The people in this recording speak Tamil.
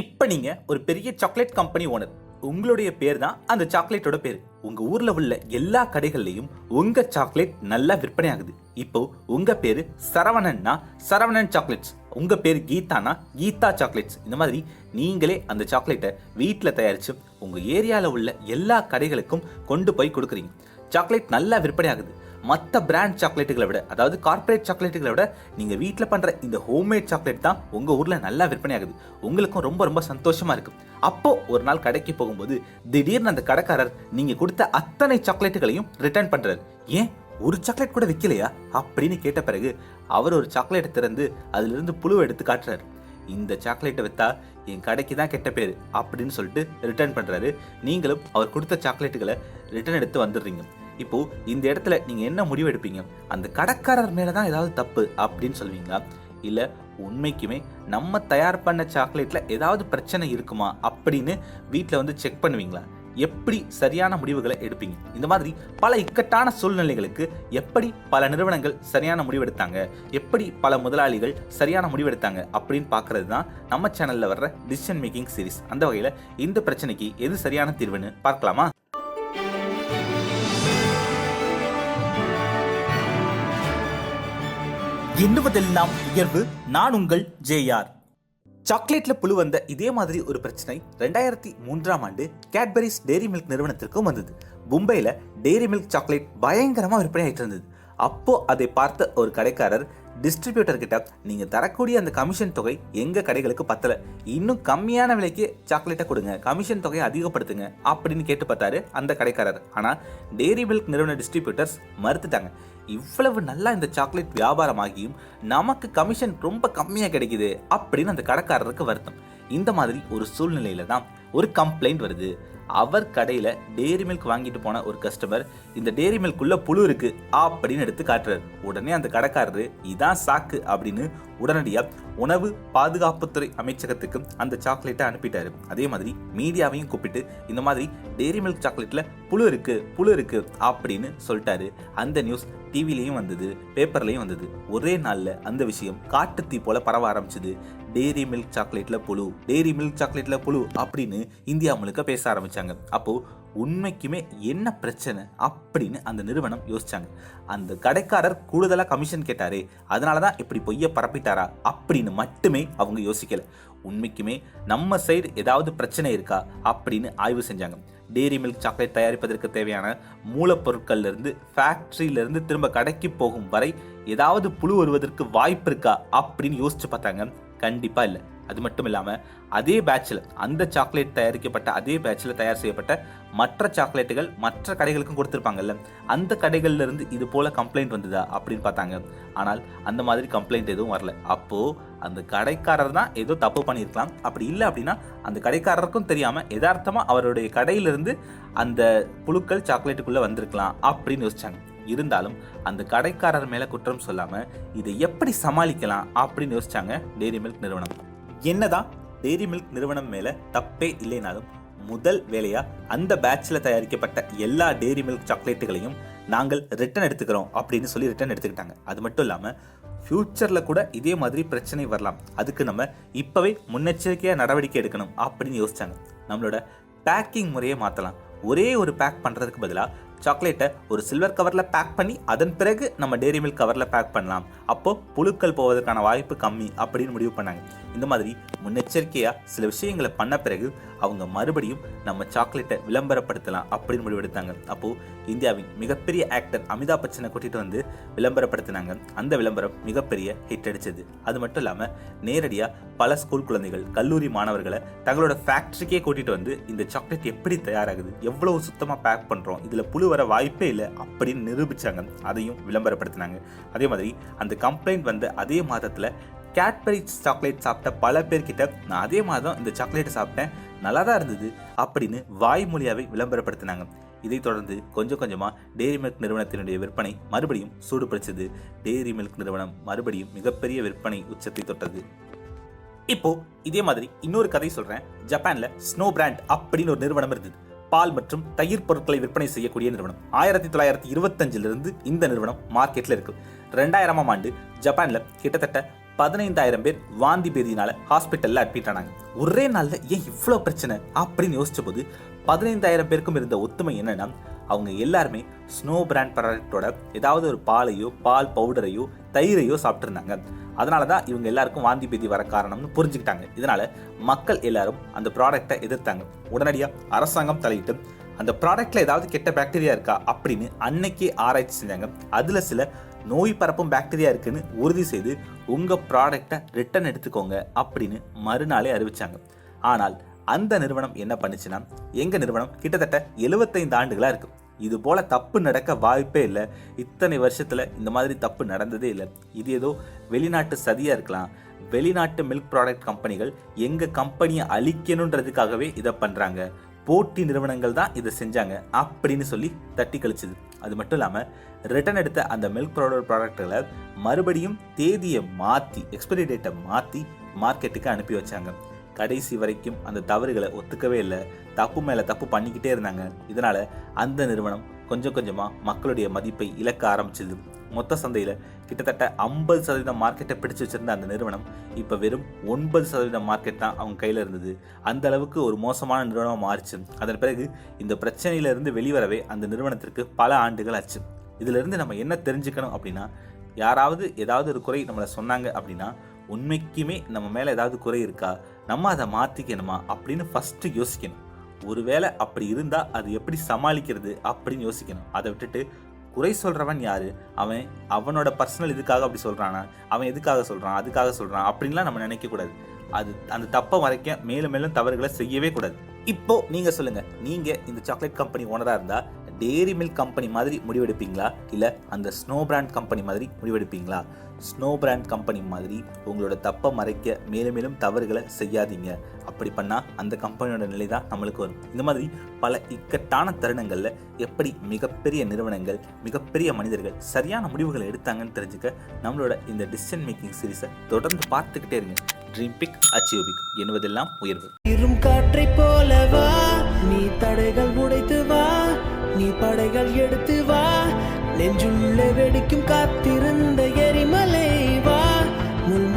இப்போ நீங்கள் ஒரு பெரிய சாக்லேட் கம்பெனி ஓனர் உங்களுடைய பேர் தான் அந்த சாக்லேட்டோட பேர். உங்கள் ஊரில் உள்ள எல்லா கடைகள்லையும் உங்கள் சாக்லேட் நல்லா விற்பனை ஆகுது. இப்போ உங்கள் பேர் சரவணன்னா சரவணன் சாக்லேட்ஸ் உங்கள் பேர் கீதானா கீதா சாக்லேட்ஸ் இந்த மாதிரி நீங்களே அந்த சாக்லேட்டை வீட்டில் தயாரித்து உங்கள் ஏரியாவில் உள்ள எல்லா கடைகளுக்கும் கொண்டு போய் கொடுக்குறீங்க. சாக்லேட் நல்லா விற்பனை ஆகுது. மற்ற பிராண்ட் சாக்லேட்டுகளை விட அதாவது கார்ப்பரேட் சாக்லேட்டுகளை விட நீங்கள் வீட்டில் பண்ணுற இந்த ஹோம்மேட் சாக்லேட் தான் உங்கள் ஊரில் நல்லா விற்பனை ஆகுது. உங்களுக்கும் ரொம்ப ரொம்ப சந்தோஷமாக இருக்கும். அப்போது ஒரு நாள் கடைக்கு போகும்போது திடீர்னு அந்த கடைக்காரர் நீங்கள் கொடுத்த அத்தனை சாக்லேட்டுகளையும் ரிட்டர்ன் பண்ணுறாரு ஏன்? ஒரு சாக்லேட் கூட விற்கலையா அப்படின்னு கேட்ட பிறகு அவர் ஒரு சாக்லேட்டை திறந்து அதிலிருந்து புழுவை புழு எடுத்து காட்டுறாரு. இந்த சாக்லேட்டை வித்தா என் கடைக்கு தான் கெட்ட பேர் அப்படின்னு சொல்லிட்டு ரிட்டர்ன் பண்ணுறாரு நீங்களும் அவர் கொடுத்த சாக்லேட்டுகளை ரிட்டர்ன் எடுத்து வந்துடுறீங்க. இப்போ இந்த இடத்துல நீங்க என்ன முடிவு எடுப்பீங்க? அந்த கடைக்காரர் மேல தான் ஏதாவது தப்பு அப்படின்னு சொல்லுவீங்களா இல்ல உண்மைக்குமே நம்ம தயார் பண்ண சாக்லேட்ல ஏதாவது பிரச்சனை இருக்குமா அப்படின்னு வீட்டில் வந்து செக் பண்ணுவீங்களா? எப்படி சரியான முடிவுகளை எடுப்பீங்க? இந்த மாதிரி பல இக்கட்டான சூழ்நிலைகளுக்கு எப்படி பல நிறுவனங்கள் சரியான முடிவெடுத்தாங்க? எப்படி பல முதலாளிகள் சரியான முடிவெடுத்தாங்க? அப்படின்னு பார்க்கறது தான் நம்ம சேனலில் வர்ற டிசிஷன் மேக்கிங் சீரிஸ் அந்த வகையில் இந்த பிரச்சனைக்கு எது சரியான தீர்வுன்னு பார்க்கலாமா? எண்ணுவதெல்லாம் உயர்வு? நான் உங்கள் ஜேஆர் சாக்லேட்ல புழு வந்த இதே மாதிரி ஒரு பிரச்சனை ரெண்டாயிரத்தி மூன்றாம் ஆண்டு கேட்பரிஸ் டெய்ரி மில்க் நிறுவனத்திற்கும் வந்தது. மும்பையில் டெய்ரி மில்க் சாக்லேட் பயங்கரமாக விற்பனை ஆயிட்டு இருந்தது. அப்போ அதை பார்த்த ஒரு கடைக்காரர் டிஸ்ட்ரிபியூட்டர் கிட்ட நீங்க தரக்கூடிய அந்த கமிஷன் தொகை எங்க கடைகளுக்கு பத்தல. இன்னும் கம்மியான விலைக்கு சாக்லேட்டை கொடுங்க கமிஷன் தொகையை அதிகப்படுத்துங்க அப்படின்னு கேட்டு பார்த்தாரு அந்த கடைக்காரர். ஆனா டெய்ரி மில்க் நிறுவன டிஸ்ட்ரிபியூட்டர்ஸ் மறுத்துட்டாங்க. இவ்வளவு நல்லா இந்த சாக்லேட் வியாபாரமாகியும் நமக்கு கமிஷன் ரொம்ப கம்மியாக கிடைக்குது அப்படின்னு அந்த கடைக்காரருக்கு வருத்தம். இந்த மாதிரி ஒரு சூழ்நிலையில தான் ஒரு கம்ப்ளைண்ட் வருது. அவர் கடையில் டேரி மில்க் வாங்கிட்டு போன ஒரு கஸ்டமர் இந்த டேரி மில்க்குள்ள புழு இருக்கு அப்படின்னு எடுத்து காட்டுறாரு. உடனே அந்த கடைக்காரரு இதான் சாக்கு அப்படின்னு உடனடியாக உணவு பாதுகாப்புத்துறை அமைச்சகத்துக்கு அந்த சாக்லேட்டை அனுப்பிட்டாரு. அதே மாதிரி மீடியாவையும் கூப்பிட்டு இந்த மாதிரி டெய்ரி மில்க் சாக்லேட்டில் புழு இருக்கு புழு இருக்கு அப்படின்னு சொல்லிட்டாரு. அந்த நியூஸ் டிவிலையும் வந்தது பேப்பர்லையும் வந்தது. ஒரே நாளில் அந்த விஷயம் காட்டுத்தீ போல பரவ ஆரம்பிச்சது. டெய்ரி மில்க் சாக்லேட்டில் புழு டெய்ரி மில்க் சாக்லேட்டில் புழு அப்படின்னு இந்தியா முழுக்க பேச ஆரம்பித்தாங்க அப்போ உண்மைக்குமே என்ன பிரச்சனை அப்படின்னு அந்த நிறுவனம் யோசிச்சாங்க. அந்த கடைக்காரர் கூடுதலாக கமிஷன் கேட்டாரே அதனால தான் இப்படி பொய்ய பரப்பிட்டாரா அப்படின்னு மட்டுமே அவங்க யோசிக்கல. உண்மைக்குமே நம்ம சைடு ஏதாவது பிரச்சனை இருக்கா அப்படின்னு ஆய்வு செஞ்சாங்க. டெய்ரி மில்க் சாக்லேட் தயாரிப்பதற்கு தேவையான மூலப்பொருட்கள்லேருந்து ஃபேக்ட்ரியிலேருந்து திரும்ப கடைக்கு போகும் வரை ஏதாவது புழு வருவதற்கு வாய்ப்பு இருக்கா அப்படின்னு யோசிச்சு பார்த்தாங்க. கண்டிப்பாக இல்லை. அது மட்டும் இல்லாமல் அதே பேட்சில் அந்த சாக்லேட் தயாரிக்கப்பட்ட அதே பேட்சில் தயார் செய்யப்பட்ட மற்ற சாக்லேட்டுகள் மற்ற கடைகளுக்கும் கொடுத்துருப்பாங்கல்ல அந்த கடைகள்ல இருந்து இது போல் கம்ப்ளைண்ட் வந்ததா அப்படின்னு பார்த்தாங்க. ஆனால் அந்த மாதிரி கம்ப்ளைண்ட் எதுவும் வரல. அப்போது அந்த கடைக்காரர் தான் ஏதோ தப்பு பண்ணியிருக்கலாம். அப்படி இல்லை அப்படின்னா அந்த கடைக்காரருக்கும் தெரியாமல் எதார்த்தமாக அவருடைய கடையிலிருந்து அந்த புழுக்கள் சாக்லேட்டுக்குள்ளே வந்திருக்கலாம் அப்படின்னு யோசிச்சாங்க. இருந்தாலும் அந்த கடைக்காரர் மேலே குற்றம் சொல்லாமல் இதை எப்படி சமாளிக்கலாம் அப்படின்னு யோசிச்சாங்க டெய்ரி மில்க் நிறுவனம். என்னதான் டெய்ரி மில்க் நிறுவனம் மேலே தப்பே இல்லைனாலும் முதல் வேலையாக அந்த பேட்சில் தயாரிக்கப்பட்ட எல்லா டெய்ரி மில்க் சாக்லேட்டுகளையும் நாங்கள் ரிட்டர்ன் எடுத்துக்கிறோம் அப்படின்னு சொல்லி ரிட்டர்ன் எடுத்துக்கிட்டாங்க. அது மட்டும் இல்லாமல் ஃப்யூச்சரில் கூட இதே மாதிரி பிரச்சனை வரலாம். அதுக்கு நம்ம இப்போவே முன்னெச்சரிக்கையாக நடவடிக்கை எடுக்கணும் அப்படின்னு யோசிச்சாங்க. நம்மளோட பேக்கிங் முறையை மாற்றலாம் ஒரே ஒரு பேக் பண்ணுறதுக்கு பதிலாக சாக்லேட்டை ஒரு சில்வர் கவரில் பேக் பண்ணி அதன் பிறகு நம்ம டெய்ரி மில்க் கவரில் பேக் பண்ணலாம். அப்போ புழுக்கள் போவதற்கான வாய்ப்பு கம்மி அப்படின்னு முடிவு பண்ணாங்க. இந்த மாதிரி முன்னெச்சரிக்கையாக சில விஷயங்களை பண்ண பிறகு அவங்க மறுபடியும் நம்ம சாக்லேட்டை விளம்பரப்படுத்தலாம் அப்படின்னு முடிவெடுத்தாங்க. அப்போது இந்தியாவின் மிகப்பெரிய ஆக்டர் அமிதாப் பச்சனை கூட்டிகிட்டு வந்து விளம்பரப்படுத்தினாங்க. அந்த விளம்பரம் மிகப்பெரிய ஹிட் அடிச்சது. அது மட்டும் இல்லாமல் நேரடியாக பல ஸ்கூல் குழந்தைகள் கல்லூரி மாணவர்களை தங்களோட ஃபேக்ட்ரிக்கே கூட்டிகிட்டு வந்து இந்த சாக்லேட் எப்படி தயாராகுது எவ்வளோ சுத்தமாக பேக் பண்ணுறோம் இதில் புழு வர வாய்ப்பே இல்லை அப்படின்னு நிரூபிச்சாங்க. அதையும் விளம்பரப்படுத்தினாங்க. அதே மாதிரி அந்த கம்ப்ளைண்ட் வந்த அதே மாதத்தில் கேட்பரி சாக்லேட் சாப்பிட்ட பல பேர்கிட்ட நான் அதே மாதிரி தான் இந்த சாக்லேட்டை சாப்பிட்டேன். நல்லா தான் இருந்தது அப்படின்னு வாய்மொழியாகவே விளம்பரப்படுத்தினாங்க. இதைத் தொடர்ந்து கொஞ்சம் கொஞ்சமாக டெய்ரி மில்க் நிறுவனத்தினுடைய விற்பனை மறுபடியும் சூடுபிடிச்சது. டெய்ரி மில்க் நிறுவனம் மறுபடியும் மிகப்பெரிய விற்பனை உச்சத்தை தொட்டது. இப்போ இதே மாதிரி இன்னொரு கதை சொல்றேன். ஜப்பானில் ஸ்னோ பிராண்ட் அப்படின்னு ஒரு நிறுவனம் இருந்தது. பால் மற்றும் தயிர் பொருட்களை விற்பனை செய்யக்கூடிய நிறுவனம். ஆயிரத்தி தொள்ளாயிரத்தி இருபத்தஞ்சிலிருந்து இந்த நிறுவனம் மார்க்கெட்ல இருக்கு. ரெண்டாயிரமாம் ஆண்டு ஜப்பானில் கிட்டத்தட்ட பதினைந்தாயிரம் பேர் வாந்தி பேதியினால ஹாஸ்பிட்டலில் அட்மிட் ஆனாங்க. ஒரே நாளில் ஏன் இவ்வளோ பிரச்சனை? அப்படின்னு யோசிச்ச போது பதினைந்தாயிரம் பேருக்கும் இருந்த ஒத்துமை என்னன்னா அவங்க எல்லாருமே ஸ்னோ பிராண்ட் ப்ராடக்டோட ஏதாவது ஒரு பாலையோ பால் பவுடரையோ தயிரையோ சாப்பிட்ருந்தாங்க அதனால தான் இவங்க எல்லாருக்கும் வாந்தி பேதி வர காரணம்னு புரிஞ்சுக்கிட்டாங்க. இதனால மக்கள் எல்லாரும் அந்த ப்ராடக்டை எதிர்த்தாங்க. உடனடியாக அரசாங்கம் தலையிட்டு அந்த ப்ராடக்டில் ஏதாவது கெட்ட பாக்டீரியா இருக்கா? அப்படின்னு அன்னைக்கே ஆராய்ச்சி செஞ்சாங்க. அதில் சில நோய் பரப்பும் பாக்டீரியா இருக்குன்னு உறுதி செய்து உங்கள் ப்ராடக்டை ரிட்டர்ன் எடுத்துக்கோங்க அப்படின்னு மறுநாளே அறிவிச்சாங்க. ஆனால் அந்த நிறுவனம் என்ன பண்ணுச்சுன்னா எங்கள் நிறுவனம் கிட்டத்தட்ட எழுபத்தைந்து ஆண்டுகளாக இருக்குது இது போல் தப்பு நடக்க வாய்ப்பே இல்லை. இத்தனை வருஷத்தில் இந்த மாதிரி தப்பு நடந்ததே இல்லை. இது ஏதோ வெளிநாட்டு சதியாக இருக்கலாம். வெளிநாட்டு மில்க் ப்ராடக்ட் கம்பெனிகள் எங்கள் கம்பெனியை அழிக்கணுன்றதுக்காகவே இதை பண்ணுறாங்க போட்டி நிறுவனங்கள் தான் இதை செஞ்சாங்க அப்படின்னு சொல்லி தட்டி கழிச்சுது. அது மட்டும் இல்லாமல் ரிட்டர்ன் எடுத்த அந்த மில்க் பவுடர் ப்ராடக்ட்களை மறுபடியும் தேதியை மாற்றி எக்ஸ்பைரி டேட்டை மாற்றி மார்க்கெட்டுக்கு அனுப்பி வச்சாங்க. கடைசி வரைக்கும் அந்த தவறுகளை ஒத்துக்கவே இல்லை. தப்பு மேலே தப்பு பண்ணிக்கிட்டே இருந்தாங்க. இதனால் அந்த நிறுவனம் கொஞ்சம் கொஞ்சமாக மக்களுடைய மதிப்பை இழக்க ஆரம்பிச்சது. மொத்த சந்தையில் கிட்டத்தட்ட ஐம்பது சதவீதம் மார்க்கெட்டை பிடிச்சு வச்சிருந்த அந்த நிறுவனம் இப்போ வெறும் ஒன்பது சதவீதம் மார்க்கெட் தான் அவங்க கையில் இருந்தது. அந்த அளவுக்கு ஒரு மோசமான நிறுவனமாக மாறிச்சு. அதன் பிறகு இந்த பிரச்சனையிலிருந்து வெளிவரவே அந்த நிறுவனத்திற்கு பல ஆண்டுகள் ஆச்சு. இதிலிருந்து நம்ம என்ன தெரிஞ்சுக்கணும் அப்படின்னா யாராவது ஏதாவது ஒரு குறை நம்மளை சொன்னாங்க அப்படின்னா உண்மைக்குமே நம்ம மேலே ஏதாவது குறை இருக்கா? நம்ம அதை மாற்றிக்கணுமா அப்படின்னு ஃபஸ்ட்டு யோசிக்கணும். ஒருவேளை அப்படி இருந்தால் அது எப்படி சமாளிக்கிறது அப்படின்னு யோசிக்கணும். அதை விட்டுட்டு குறை சொல்கிறவன் யாரு? அவன் அவனோட பர்சனல் இதுக்காக அப்படி சொல்கிறானா அவன் எதுக்காக சொல்கிறான் அதுக்காக சொல்கிறான் அப்படின்லாம் நம்ம நினைக்கக்கூடாது அது அந்த தப்பை மறைக்க மேலும் மேலும் தவறுகளை செய்யவே கூடாது. இப்போ நீங்க சொல்லுங்க. நீங்க இந்த சாக்லேட் கம்பெனி ஓனரா இருந்தா டெய்ரி மில்க் கம்பெனி மாதிரி முடிவெடுப்பீங்களா? இல்லை அந்த ஸ்னோ பிராண்ட் கம்பெனி மாதிரி முடிவெடுப்பீங்களா? ஸ்னோ பிராண்ட் கம்பெனி மாதிரி உங்களோட தப்பை மறைக்க மேலும் மேலும் தவறுகளை செய்யாதீங்க. அப்படி பண்ணால் அந்த கம்பெனியோட நிலை தான் நம்மளுக்கு வரும். இந்த மாதிரி பல இக்கட்டான தருணங்களில் எப்படி மிகப்பெரிய நிறுவனங்கள் மிகப்பெரிய மனிதர்கள் சரியான முடிவுகளை எடுத்தாங்கன்னு தெரிஞ்சுக்க நம்மளோட இந்த டிசிஷன் மேக்கிங் சீரிஸை தொடர்ந்து பார்த்துக்கிட்டே இருங்க. ட்ரீம் பிக் அச்சீவ் பிக் என்பதெல்லாம் உயர்வு. இரும் காற்றைப் போல நீ தடைகள் உடைத்து வா. நீ படைகள் எடுத்து வா. நெஞ்சுள்ள வெடிக்கும் காத்திருந்த எரிமலை வா. முள்